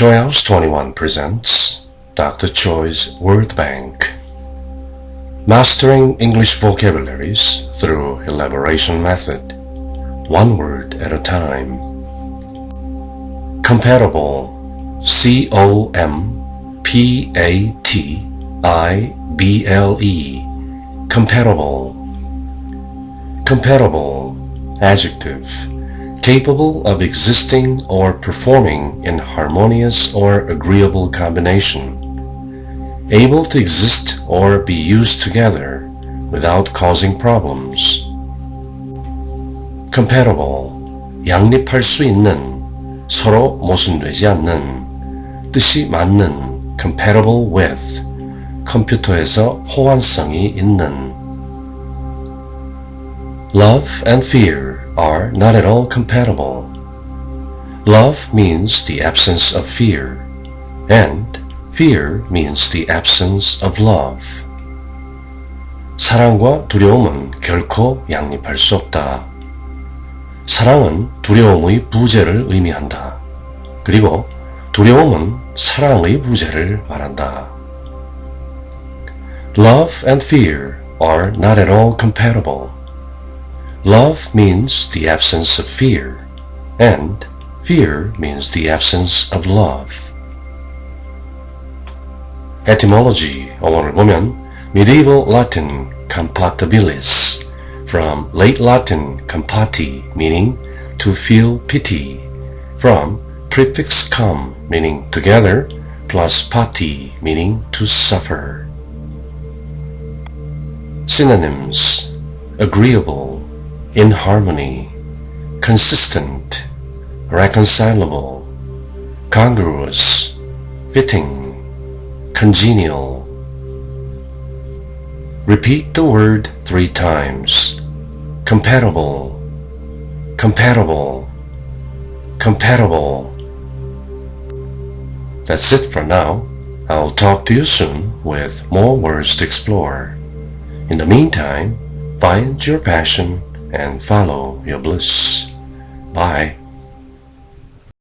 Choi House 21 presents Dr. Choi's Word Bank. Mastering English vocabularies through elaboration method. One word at a time. Compatible. C O M P A T I B L E. Compatible. Compatible. Adjective capable of existing or performing in harmonious or agreeable combination, able to exist or be used together without causing problems. compatible, 양립할 수 있는, 서로 모순되지 않는, 뜻이 맞는, compatible with, 컴퓨터에서 호환성이 있는. Love and fear are not at all compatible. Love means the absence of fear, and fear means the absence of love. 사랑과 두려움은 결코 양립할 수 없다. 사랑은 두려움의 부재를 의미한다. 그리고 두려움은 사랑의 부재를 말한다. Love and fear are not at all compatible. Love means the absence of fear, and fear means the absence of love. Etymology 어원을 보면 Medieval Latin compatibilis from late Latin compati meaning to feel pity from prefix com meaning together plus pati meaning to suffer. Synonyms agreeable in harmony, consistent, reconcilable, congruous, fitting, congenial. Repeat the word three times. Compatible, compatible, compatible. That's it for now. I'll talk to you soon with more words to explore. In the meantime, find your passion and follow your bliss. Bye.